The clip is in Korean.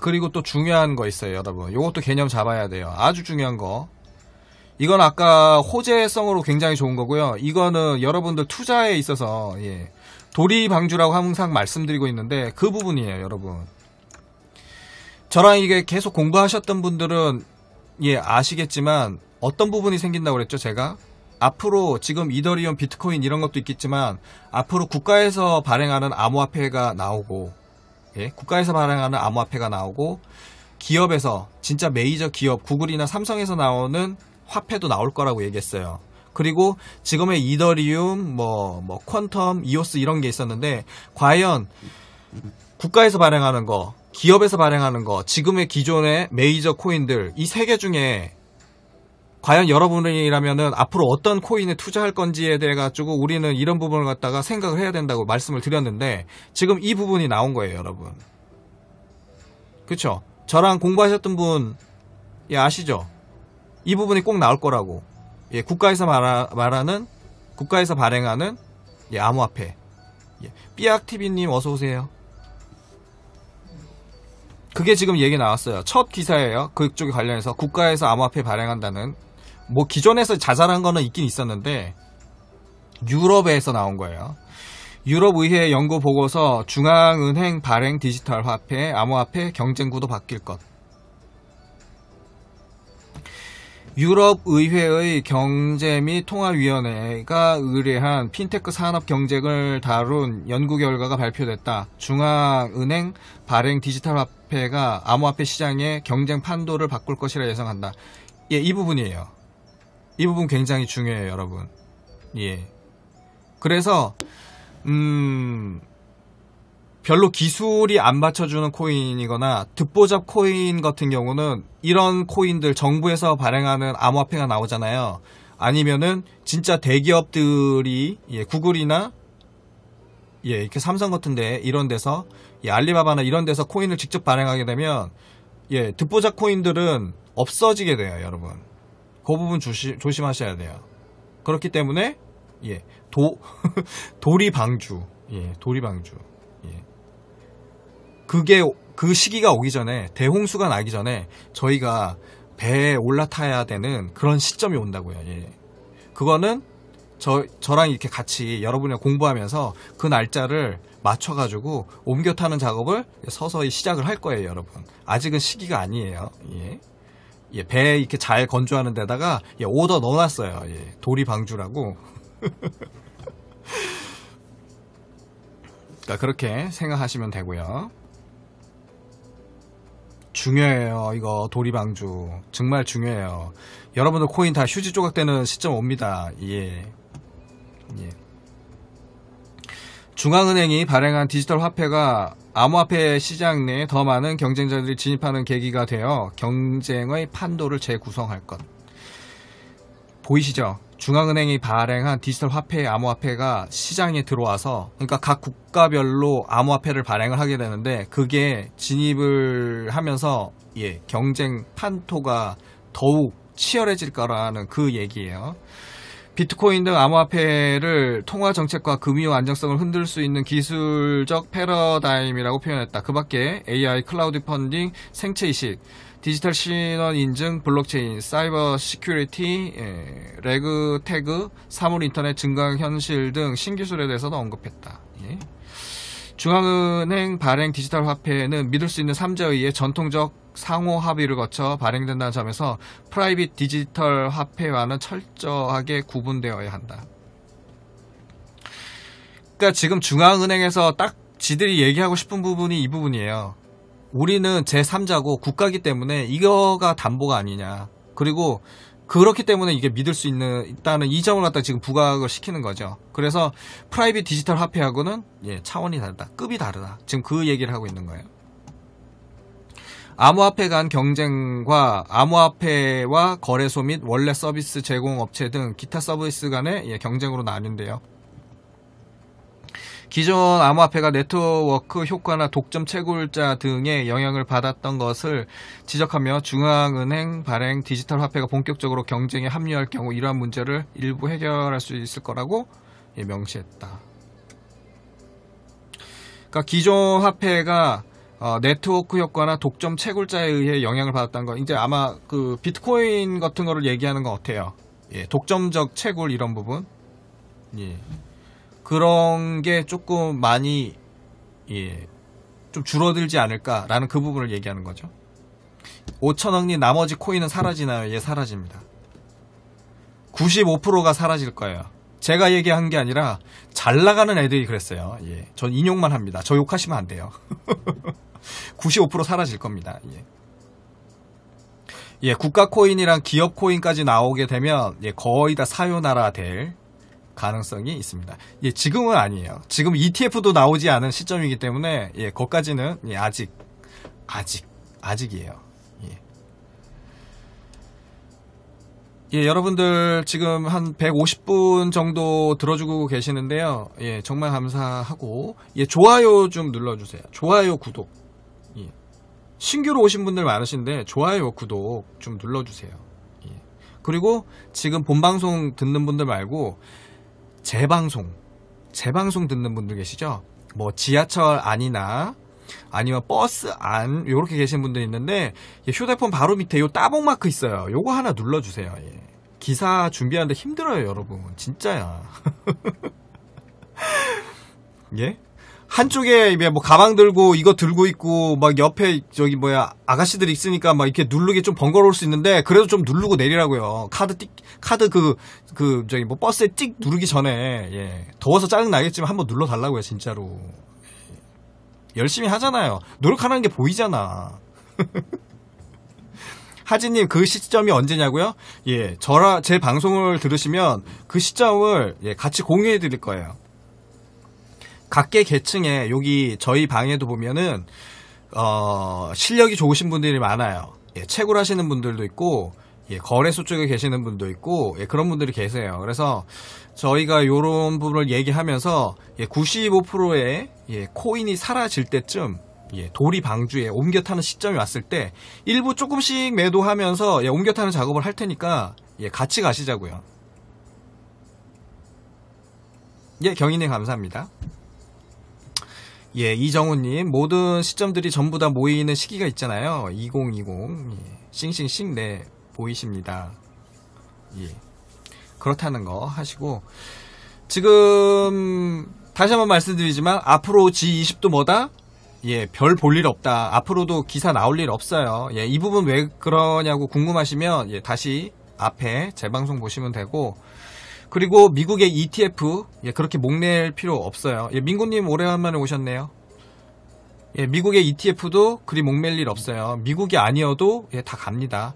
그리고 또 중요한 거 있어요, 여러분. 요것도 개념 잡아야 돼요. 아주 중요한 거. 이건 아까 호재성으로 굉장히 좋은 거고요. 이거는 여러분들 투자에 있어서 예, 도리 방주라고 항상 말씀드리고 있는데 그 부분이에요, 여러분. 저랑 이게 계속 공부하셨던 분들은 예 아시겠지만 어떤 부분이 생긴다고 그랬죠, 제가? 앞으로 지금 이더리움, 비트코인 이런 것도 있겠지만 앞으로 국가에서 발행하는 암호화폐가 나오고 예, 국가에서 발행하는 암호화폐가 나오고 기업에서 진짜 메이저 기업 구글이나 삼성에서 나오는 화폐도 나올 거라고 얘기했어요. 그리고 지금의 이더리움, 뭐, 뭐, 퀀텀, 이오스 이런 게 있었는데, 과연 국가에서 발행하는 거, 기업에서 발행하는 거, 지금의 기존의 메이저 코인들, 이 세 개 중에 과연 여러분이라면은 앞으로 어떤 코인에 투자할 건지에 대해 가지고 우리는 이런 부분을 갖다가 생각을 해야 된다고 말씀을 드렸는데 지금 이 부분이 나온 거예요, 여러분. 그쵸? 저랑 공부하셨던 분, 예, 아시죠? 이 부분이 꼭 나올 거라고. 예, 국가에서 말하, 말하는, 국가에서 발행하는, 예, 암호화폐. 예, 삐약TV님 어서오세요. 그게 지금 얘기 나왔어요. 첫 기사예요. 그쪽에 관련해서 국가에서 암호화폐 발행한다는. 뭐 기존에서 자잘한 거는 있긴 있었는데, 유럽에서 나온 거예요. 유럽의회 연구 보고서 중앙은행 발행 디지털 화폐, 암호화폐 경쟁 구도 바뀔 것. 유럽의회의 경제 및 통화위원회가 의뢰한 핀테크 산업 경쟁을 다룬 연구 결과가 발표됐다. 중앙은행 발행 디지털 화폐가 암호화폐 시장의 경쟁 판도를 바꿀 것이라 예상한다. 예, 이 부분이에요. 이 부분 굉장히 중요해요, 여러분. 예. 그래서 음 별로 기술이 안 받쳐주는 코인이거나 듣보잡 코인 같은 경우는 이런 코인들 정부에서 발행하는 암호화폐가 나오잖아요. 아니면은 진짜 대기업들이 예, 구글이나 예, 이렇게 삼성 같은데 이런 데서 예, 알리바바나 이런 데서 코인을 직접 발행하게 되면 예, 듣보잡 코인들은 없어지게 돼요, 여러분. 그 부분 조심, 조심하셔야 돼요. 그렇기 때문에 예, 도 도리방주, 예, 도리방주. 그게 그 시기가 오기 전에 대홍수가 나기 전에 저희가 배에 올라타야 되는 그런 시점이 온다고요. 예. 그거는 저 저랑 이렇게 같이 여러분이 공부하면서 그 날짜를 맞춰가지고 옮겨 타는 작업을 서서히 시작을 할 거예요, 여러분. 아직은 시기가 아니에요. 예. 예, 배 이렇게 잘 건조하는 데다가 예, 오더 넣어놨어요. 예, 도리 방주라고. 그러니까 그렇게 생각하시면 되고요. 중요해요. 이거 도리방주 정말 중요해요. 여러분들 코인 다 휴지 조각되는 시점 옵니다. 예. 예. 중앙은행이 발행한 디지털 화폐가 암호화폐 시장 내에 더 많은 경쟁자들이 진입하는 계기가 되어 경쟁의 판도를 재구성할 것. 보이시죠? 중앙은행이 발행한 디지털 화폐, 암호화폐가 시장에 들어와서, 그러니까 각 국가별로 암호화폐를 발행을 하게 되는데, 그게 진입을 하면서, 예, 경쟁 판토가 더욱 치열해질 거라는 그 얘기예요. 비트코인 등 암호화폐를 통화 정책과 금융 안정성을 흔들 수 있는 기술적 패러다임이라고 표현했다. 그 밖에 AI, 클라우드 펀딩, 생체 이식, 디지털 신원 인증, 블록체인, 사이버 시큐리티, 예, 레그 태그, 사물 인터넷 증강 현실 등 신기술에 대해서도 언급했다. 예. 중앙은행 발행 디지털 화폐는 믿을 수 있는 삼자의의 전통적 상호 합의를 거쳐 발행된다는 점에서 프라이빗 디지털 화폐와는 철저하게 구분되어야 한다. 그러니까 지금 중앙은행에서 딱 지들이 얘기하고 싶은 부분이 이 부분이에요. 우리는 제3자고 국가기 때문에 이거가 담보가 아니냐. 그리고 그렇기 때문에 이게 믿을 수 있는 있다는 이 점을 갖다 지금 부각을 시키는 거죠. 그래서 프라이빗 디지털 화폐하고는 예, 차원이 다르다. 급이 다르다. 지금 그 얘기를 하고 있는 거예요. 암호화폐 간 경쟁과 암호화폐와 거래소 및 원래 서비스 제공 업체 등 기타 서비스 간의 예, 경쟁으로 나뉜데요. 기존 암호화폐가 네트워크 효과나 독점 채굴자 등의 영향을 받았던 것을 지적하며 중앙은행 발행 디지털 화폐가 본격적으로 경쟁에 합류할 경우 이러한 문제를 일부 해결할 수 있을 거라고 명시했다. 그러니까 기존 화폐가 어, 네트워크 효과나 독점 채굴자에 의해 영향을 받았다는 거 이제 아마 그 비트코인 같은 거를 얘기하는 것 같아요. 예, 독점적 채굴 이런 부분. 예. 그런 게 조금 많이 예, 좀 줄어들지 않을까라는 그 부분을 얘기하는 거죠. 5천억님 나머지 코인은 사라지나요? 예, 사라집니다. 95%가 사라질 거예요. 제가 얘기한 게 아니라 잘 나가는 애들이 그랬어요. 예. 전 인용만 합니다. 저 욕하시면 안 돼요. 95% 사라질 겁니다. 예. 예, 국가 코인이랑 기업 코인까지 나오게 되면 예, 거의 다 사요나라 될 가능성이 있습니다. 예, 지금은 아니에요. 지금 ETF도 나오지 않은 시점이기 때문에 예, 거기까지는 예, 아직 아직 아직이에요. 예. 예, 여러분들 지금 한 150분 정도 들어주고 계시는데요. 예, 정말 감사하고 예, 좋아요 좀 눌러주세요. 좋아요, 구독. 예. 신규로 오신 분들 많으신데 좋아요, 구독 좀 눌러주세요. 예. 그리고 지금 본방송 듣는 분들 말고 재방송, 재방송 듣는 분들 계시죠? 뭐 지하철 안이나 아니면 버스 안 요렇게 계신 분들 있는데 예, 휴대폰 바로 밑에 요 따봉 마크 있어요. 요거 하나 눌러주세요. 예. 기사 준비하는데 힘들어요, 여러분. 진짜야. 예? 한쪽에 뭐 가방 들고 이거 들고 있고 막 옆에 저기 뭐야 아가씨들이 있으니까 막 이렇게 누르기 좀 번거로울 수 있는데 그래도 좀 누르고 내리라고요. 카드 띡 카드 그그 저기 뭐 버스에 띡 누르기 전에 예. 더워서 짜증 나겠지만 한번 눌러 달라고요, 진짜로. 열심히 하잖아요. 노력하는 게 보이잖아. 하진님 그 시점이 언제냐고요? 예, 저라 제 방송을 들으시면 그 시점을 예, 같이 공유해 드릴 거예요. 각계 계층에 여기 저희 방에도 보면은 어, 실력이 좋으신 분들이 많아요. 예, 채굴 하시는 분들도 있고 예, 거래소 쪽에 계시는 분도 있고 예, 그런 분들이 계세요. 그래서 저희가 이런 부분을 얘기하면서 예, 95%의 예, 코인이 사라질 때쯤 예, 도리 방주에 옮겨 타는 시점이 왔을 때 일부 조금씩 매도하면서 예, 옮겨 타는 작업을 할 테니까 예, 같이 가시자고요. 예, 경인님 감사합니다. 예, 이정우님, 모든 시점들이 전부 다 모이는 시기가 있잖아요. 2020. 예, 싱싱싱, 네, 보이십니다. 예. 그렇다는 거 하시고, 지금, 다시 한번 말씀드리지만, 앞으로 G20도 뭐다? 예, 별 볼 일 없다. 앞으로도 기사 나올 일 없어요. 예, 이 부분 왜 그러냐고 궁금하시면, 예, 다시 앞에 재방송 보시면 되고, 그리고 미국의 ETF 예, 그렇게 목낼 필요 없어요. 예, 민구님 오래간만에 오셨네요. 예, 미국의 ETF도 그리 목맬 일 없어요. 미국이 아니어도 예, 다 갑니다.